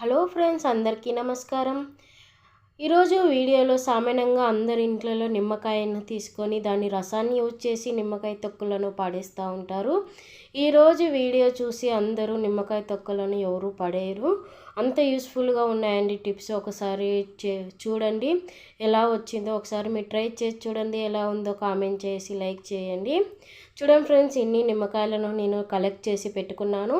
Hello friends అందరికీ నమస్కారం. ఈరోజు వీడియోలో సామాన్యంగా అందరి ఇంట్లలో నిమ్మకాయను తీసుకొని దాని రసాన్ని యూజ్ చేసి నిమ్మకాయ తొక్కులను పాడేస్తూ ఉంటారు. ఈరోజు వీడియో చూసి అందరూ నిమ్మకాయ తొక్కలను ఎవరు పడేయరు. అంత యూస్ఫుల్గా ఉన్నాయండి టిప్స్. ఒకసారి చూడండి ఎలా వచ్చిందో ఒకసారి మీరు ట్రై చేసి చూడండి ఎలా ఉందో కామెంట్ చేసి లైక్ చేయండి. చూడండి ఫ్రెండ్స్ ఇన్ని నిమ్మకాయలను నేను కలెక్ట్ చేసి పెట్టుకున్నాను.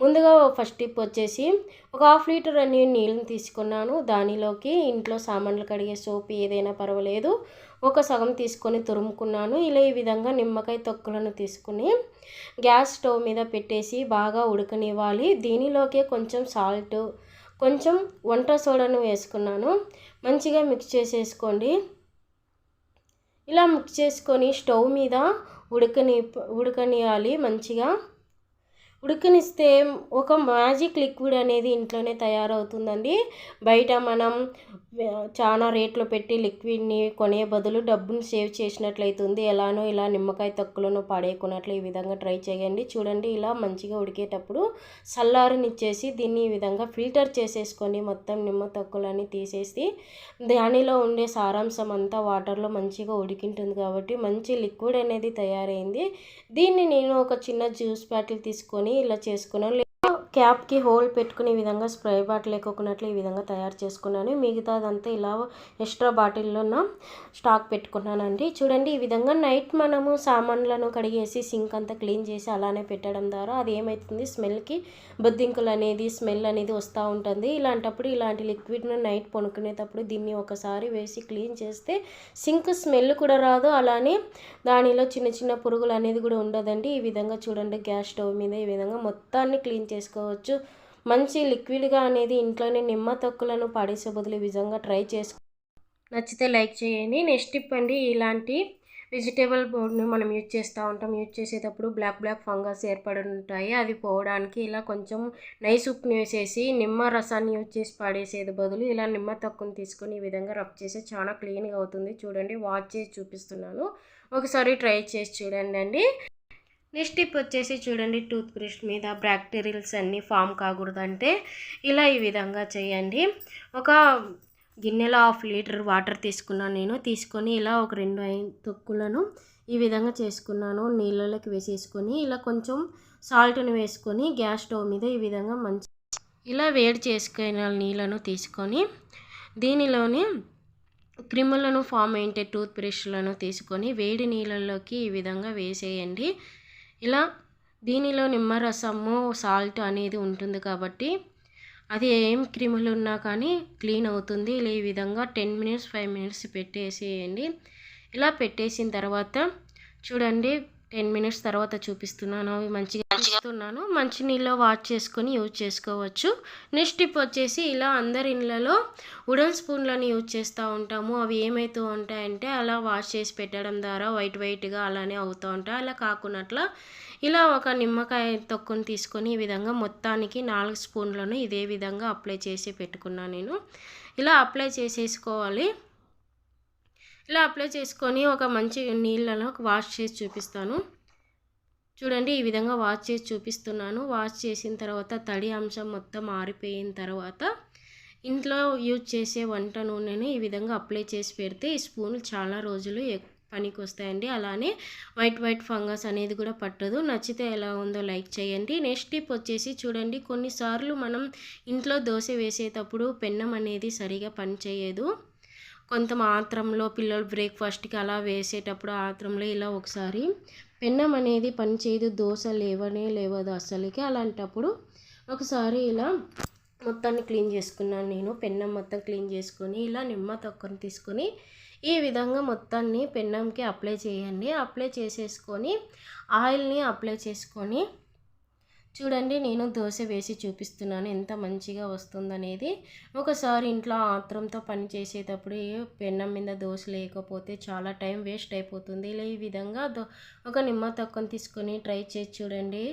ముందుగా ఫస్ట్ టిప్ వచ్చేసి ఒక హాఫ్ లీటర్ అన్ని నీళ్ళని తీసుకున్నాను. దానిలోకి ఇంట్లో సామాన్లు కడిగే సోప్ ఏదైనా పర్వాలేదు. ఒక సగం తీసుకొని తురుముకున్నాను. ఇలా ఈ విధంగా నిమ్మకాయ తొక్కులను తీసుకుని గ్యాస్ స్టవ్ మీద పెట్టేసి బాగా ఉడకనివ్వాలి. దీనిలోకే కొంచెం సాల్ట్ కొంచెం వంట సోడాను వేసుకున్నాను. మంచిగా మిక్స్ చేసేసుకోండి. ఇలా మిక్స్ చేసుకొని స్టవ్ మీద ఉడకని ఉడకనియాలి మంచిగా. ఉడకనిస్తే ఒక మ్యాజిక్ లిక్విడ్ అనేది ఇంట్లోనే తయారవుతుందండి. బయట మనం చాలా రేట్లో పెట్టి లిక్విడ్ని కొనే బదులు డబ్బును సేవ్ చేసినట్లయితుంది. ఎలానో ఇలా నిమ్మకాయ తొక్కులను పడేకున్నట్లు ఈ విధంగా ట్రై చేయండి. చూడండి ఇలా మంచిగా ఉడికేటప్పుడు చల్లారనిచ్చేసి దీన్ని ఈ విధంగా ఫిల్టర్ చేసేసుకొని మొత్తం నిమ్మ తొక్కులని తీసేసి దానిలో ఉండే సారాంశం అంతా వాటర్లో మంచిగా ఉడికింటుంది కాబట్టి మంచి లిక్విడ్ అనేది తయారైంది. దీన్ని నేను ఒక చిన్న జ్యూస్ బాటిల్ తీసుకొని ఇలా చేసుకున్నాను. క్యాప్కి హోల్ పెట్టుకునే విధంగా స్ప్రే బాటిల్ లేకోకున్నట్లు ఈ విధంగా తయారు చేసుకున్నాను. మిగతాదంతా ఇలా ఎక్స్ట్రా బాటిల్లో స్టాక్ పెట్టుకున్నానండి. చూడండి ఈ విధంగా నైట్ మనము సామాన్లను కడిగేసి సింక్ అంతా క్లీన్ చేసి అలానే పెట్టడం ద్వారా అది ఏమవుతుంది స్మెల్కి బొద్దింకులు అనేది స్మెల్ అనేది వస్తూ ఉంటుంది. ఇలాంటప్పుడు ఇలాంటి లిక్విడ్ను నైట్ పొనుకునేటప్పుడు దీన్ని ఒకసారి వేసి క్లీన్ చేస్తే సింక్ స్మెల్ కూడా రాదు. అలానే దానిలో చిన్న చిన్న పురుగులు అనేది కూడా ఉండదండి. ఈ విధంగా చూడండి గ్యాస్ స్టవ్ మీద ఈ విధంగా మొత్తాన్ని క్లీన్ చేసుకో చేసుకోవచ్చు మంచి లిక్విడ్గా అనేది ఇంట్లోనే నిమ్మ తొక్కులను పడేసే బదులు విధంగా ట్రై చేసుకో. నచ్చితే లైక్ చేయండి. నెక్స్ట్ టిప్ అండి ఇలాంటి వెజిటేబుల్ బోర్డ్ను మనం యూజ్ చేస్తూ ఉంటాం. యూజ్ చేసేటప్పుడు బ్లాక్ బ్లాక్ ఫంగస్ ఏర్పడి ఉంటాయి అది పోవడానికి ఇలా కొంచెం నై ఉప్పుని వేసేసి నిమ్మ రసాన్ని యూజ్ చేసి పడేసేది బదులు ఇలా నిమ్మ తక్కువని తీసుకొని ఈ విధంగా రబ్ చేసి చాలా క్లీన్గా అవుతుంది. చూడండి వాచ్ చేసి చూపిస్తున్నాను. ఒకసారి ట్రై చేసి చూడండి అండి నెక్స్ట్ టిప్ వచ్చేసి చూడండి టూత్ బ్రష్ మీద బ్యాక్టీరియల్స్ అన్నీ ఫామ్ కాకూడదంటే ఇలా ఈ విధంగా చేయండి. ఒక గిన్నెలో హాఫ్ లీటర్ వాటర్ తీసుకున్నాను నేను తీసుకొని ఇలా ఒక రెండు తొక్కులను ఈ విధంగా చేసుకున్నాను. నీళ్ళలోకి వేసేసుకొని ఇలా కొంచెం సాల్ట్ని వేసుకొని గ్యాస్ స్టవ్ మీద ఈ విధంగా మంచి ఇలా వేడి చేసుకున్న నీళ్ళను తీసుకొని దీనిలోని క్రిములను ఫామ్ అయింటే టూత్ బ్రష్లను తీసుకొని వేడి నీళ్ళల్లోకి ఈ విధంగా వేసేయండి. ఇలా దీనిలో నిమ్మరసము సాల్ట్ అనేది ఉంటుంది కాబట్టి అది ఏం క్రిములు ఉన్నా కానీ క్లీన్ అవుతుంది. ఇలా ఈ విధంగా టెన్ మినిట్స్ ఫైవ్ మినిట్స్ పెట్టేసేయండి. ఇలా పెట్టేసిన తర్వాత చూడండి టెన్ మినిట్స్ తర్వాత చూపిస్తున్నాను. అవి మంచిగా చూస్తున్నాను మంచి నీళ్ళలో వాష్ చేసుకొని యూజ్ చేసుకోవచ్చు. నెక్స్ట్ టిప్ వచ్చేసి ఇలా అందరి ఇళ్ళలో ఉడన్ స్పూన్లను యూజ్ చేస్తూ ఉంటాము. అవి ఏమవుతూ ఉంటాయంటే అలా వాష్ చేసి పెట్టడం ద్వారా వైట్ వైట్గా అలానే అవుతూ ఉంటాయి. అలా కాకున్నట్ల ఇలా ఒక నిమ్మకాయ తొక్కుని తీసుకొని ఈ విధంగా మొత్తానికి నాలుగు స్పూన్లను ఇదే విధంగా అప్లై చేసి పెట్టుకున్నాను నేను. ఇలా అప్లై చేసేసుకోవాలి. ఇలా అప్లై చేసుకొని ఒక మంచి నీళ్ళలో వాష్ చేసి చూపిస్తాను. చూడండి ఈ విధంగా వాష్ చేసి చూపిస్తున్నాను. వాష్ చేసిన తర్వాత తడి అంశం మొత్తం ఆరిపోయిన తర్వాత ఇంట్లో యూజ్ చేసే వంట నూనెని ఈ విధంగా అప్లై చేసి పెడితే ఈ స్పూన్లు చాలా రోజులు పనికి వస్తాయండి. అలానే వైట్ వైట్ ఫంగస్ అనేది కూడా పట్టదు. నచ్చితే ఎలా ఉందో లైక్ చేయండి. నెక్స్ట్ టిప్ వచ్చేసి చూడండి కొన్నిసార్లు మనం ఇంట్లో దోశ వేసేటప్పుడు పెన్నం అనేది సరిగా పనిచేయదు. కొంత మాత్రంలో పిల్లలు బ్రేక్ఫాస్ట్కి అలా వేసేటప్పుడు ఆత్రంలో ఇలా ఒకసారి పెన్నం అనేది పనిచేయదు దోశ లేవనే లేవదు అసలుకి అలాంటప్పుడు ఒకసారి ఇలా మొత్తాన్ని క్లీన్ చేసుకున్నాను నేను. పెన్నం మొత్తం క్లీన్ చేసుకొని ఇలా నిమ్మ తొక్కను తీసుకొని ఈ విధంగా మొత్తాన్ని పెన్నంకి అప్లై చేయండి. అప్లై చేసేసుకొని ఆయిల్ని అప్లై చేసుకొని చూడండి నేను దోశ వేసి చూపిస్తున్నాను. ఎంత మంచిగా వస్తుందనేది. ఒకసారి ఇంట్లో ఆత్రంతో పని చేసేటప్పుడు పెన్నం మీద దోశ లేకపోతే చాలా టైం వేస్ట్ అయిపోతుంది. ఇలా ఈ విధంగా దో ఒక నిమ్మ తక్కువ తీసుకొని ట్రై చేసి చూడండి.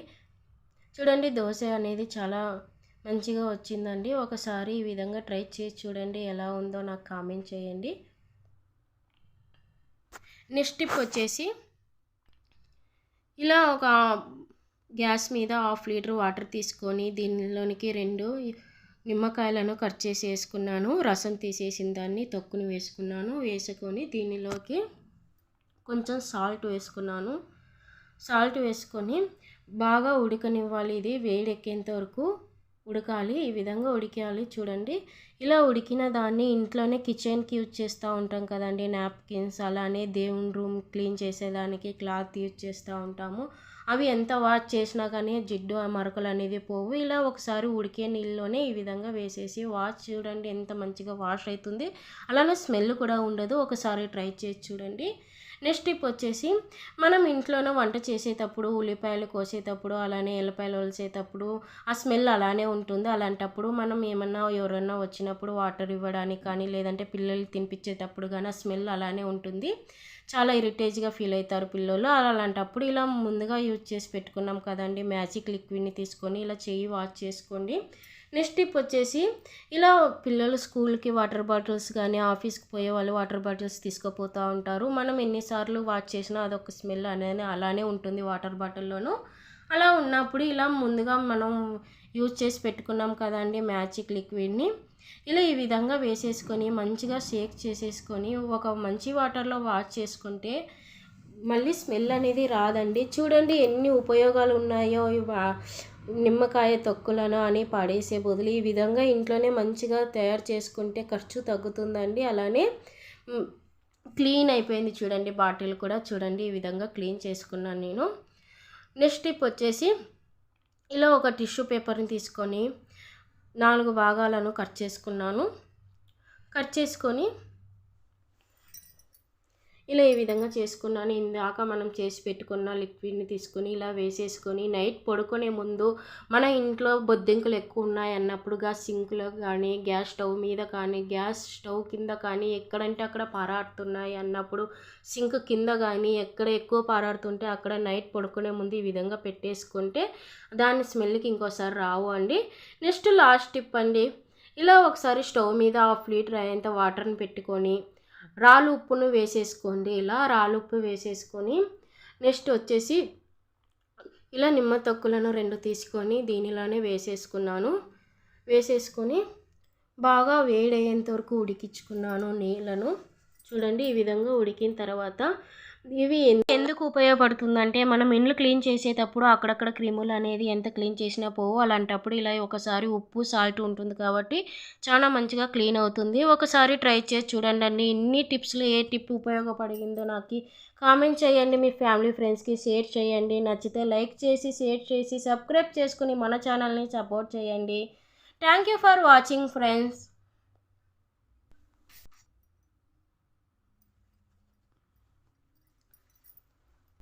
చూడండి దోశ అనేది చాలా మంచిగా వచ్చిందండి. ఒకసారి ఈ విధంగా ట్రై చేసి చూడండి ఎలా ఉందో నాకు కామెంట్ చేయండి. నెక్స్ట్ టిప్ వచ్చేసి ఇలా ఒక గ్యాస్ మీద హాఫ్ లీటర్ వాటర్ తీసుకొని దీనిలోనికి రెండు నిమ్మకాయలను కట్ చేసి వేసుకున్నాను రసం తీసేసిన దాన్ని తొక్కుని వేసుకున్నాను. వేసుకొని దీనిలోకి కొంచెం సాల్ట్ వేసుకున్నాను. సాల్ట్ వేసుకొని బాగా ఉడకనివ్వాలి. ఇది వేడెక్కేంత వరకు ఉడకాలి. ఈ విధంగా ఉడికాలి చూడండి. ఇలా ఉడికిన దాన్ని ఇంట్లోనే కిచెన్కి యూజ్ చేస్తూ ఉంటాం కదండి. నాప్కిన్స్ అలానే దేవుని రూమ్ క్లీన్ చేసేదానికి క్లాత్ యూజ్ చేస్తూ ఉంటాము. అవి ఎంత వాష్ చేసినా కానీ జిడ్డు ఆ మరకలు అనేది పోవు. ఇలా ఒకసారి ఉడికే నీళ్ళలోనే ఈ విధంగా వేసేసి వాష్ చూడండి ఎంత మంచిగా వాష్ అవుతుంది అలానే స్మెల్ కూడా ఉండదు. ఒకసారి ట్రై చేసి చూడండి. నెక్స్ట్ టిప్ వచ్చేసి మనం ఇంట్లోనే వంట చేసేటప్పుడు ఉల్లిపాయలు కోసేటప్పుడు అలానే ఎల్లిపాయలు వలిసేటప్పుడు ఆ స్మెల్ అలానే ఉంటుంది. అలాంటప్పుడు మనం ఏమన్నా ఎవరైనా వచ్చినప్పుడు వాటర్ ఇవ్వడానికి కానీ లేదంటే పిల్లలు తినిపించేటప్పుడు కానీ ఆ స్మెల్ అలానే ఉంటుంది. చాలా ఇరిటేజ్గా ఫీల్ అవుతారు పిల్లలు. అలాంటప్పుడు ఇలా ముందుగా యూజ్ చేసి పెట్టుకున్నాం కదండి. మ్యాజిక్ లిక్విడ్ని తీసుకొని ఇలా చెయ్యి వాష్ చేసుకోండి. నెక్స్ట్ టిప్ వచ్చేసి ఇలా పిల్లలు స్కూల్కి వాటర్ బాటిల్స్ కానీ ఆఫీస్కి పోయే వాళ్ళు వాటర్ బాటిల్స్ తీసుకుపోతూ ఉంటారు. మనం ఎన్నిసార్లు వాష్ చేసినా అదొక స్మెల్ అనేది అలానే ఉంటుంది వాటర్ బాటిల్లోనూ. అలా ఉన్నప్పుడు ఇలా ముందుగా మనం యూజ్ చేసి పెట్టుకున్నాం కదండి మ్యాజిక్ లిక్విడ్ని. ఇలా ఈ విధంగా వేసేసుకొని మంచిగా షేక్ చేసేసుకొని ఒక మంచి వాటర్లో వాష్ చేసుకుంటే మళ్ళీ స్మెల్ అనేది రాదండి. చూడండి ఎన్ని ఉపయోగాలు ఉన్నాయో నిమ్మకాయ తొక్కులను అని పాడేసే బదులు ఈ విధంగా ఇంట్లోనే మంచిగా తయారు చేసుకుంటే ఖర్చు తగ్గుతుందండి. అలానే క్లీన్ అయిపోయింది చూడండి బాటిల్ కూడా. చూడండి ఈ విధంగా క్లీన్ చేసుకున్నాను నేను. నెక్స్ట్ టిప్ వచ్చేసి ఇలా ఒక టిష్యూ పేపర్ని తీసుకొని నాలుగు భాగాలను కట్ చేసుకున్నాను. కట్ చేసుకొని ఇలా ఈ విధంగా చేసుకున్నాను ఇందాక మనం చేసి పెట్టుకున్న లిక్విడ్ని తీసుకొని ఇలా వేసేసుకొని నైట్ పడుకునే ముందు మన ఇంట్లో బొద్దింకలు ఎక్కువ ఉన్నాయి సింక్లో కానీ గ్యాస్ స్టవ్ మీద కానీ గ్యాస్ స్టవ్ కింద కానీ ఎక్కడంటే అక్కడ పారాడుతున్నాయి అన్నప్పుడు సింక్ కింద కానీ ఎక్కడ ఎక్కువ పారాడుతుంటే అక్కడ నైట్ పడుకునే ముందు ఈ విధంగా పెట్టేసుకుంటే దాని స్మెల్కి ఇంకోసారి రావు అండి. నెక్స్ట్ లాస్ట్ టిప్ అండి. ఇలా ఒకసారి స్టవ్ మీద హాఫ్ లీటర్ అయ్యేంత వాటర్ని పెట్టుకొని రాళ్ళు ఉప్పును వేసేసుకోండి. ఇలా రాళ్ళు ఉప్పు వేసేసుకొని నెక్స్ట్ వచ్చేసి ఇలా నిమ్మ తొక్కులను రెండు తీసుకొని దీనిలోనే వేసేసుకున్నాను. వేసేసుకొని బాగా వేడయ్యేంత వరకు ఉడికించుకున్నాను నీళ్ళను. చూడండి ఈ విధంగా ఉడికిన తర్వాత ఇవి ఎందుకు ఉపయోగపడుతుందంటే మనం ఇండ్లు క్లీన్ చేసేటప్పుడు అక్కడక్కడ క్రిములు అనేది ఎంత క్లీన్ చేసినా పోవు. అలాంటప్పుడు ఇలా ఒకసారి ఉప్పు సాల్ట్ ఉంటుంది కాబట్టి చాలా మంచిగా క్లీన్ అవుతుంది. ఒకసారి ట్రై చేసి చూడండి అండి. ఇన్ని టిప్స్లో ఏ టిప్ ఉపయోగపడిందో నాకు కామెంట్ చేయండి. మీ ఫ్యామిలీ ఫ్రెండ్స్కి షేర్ చేయండి. నచ్చితే లైక్ చేసి షేర్ చేసి సబ్స్క్రైబ్ చేసుకుని మన ఛానల్ని సపోర్ట్ చేయండి. Thank you for watching friends.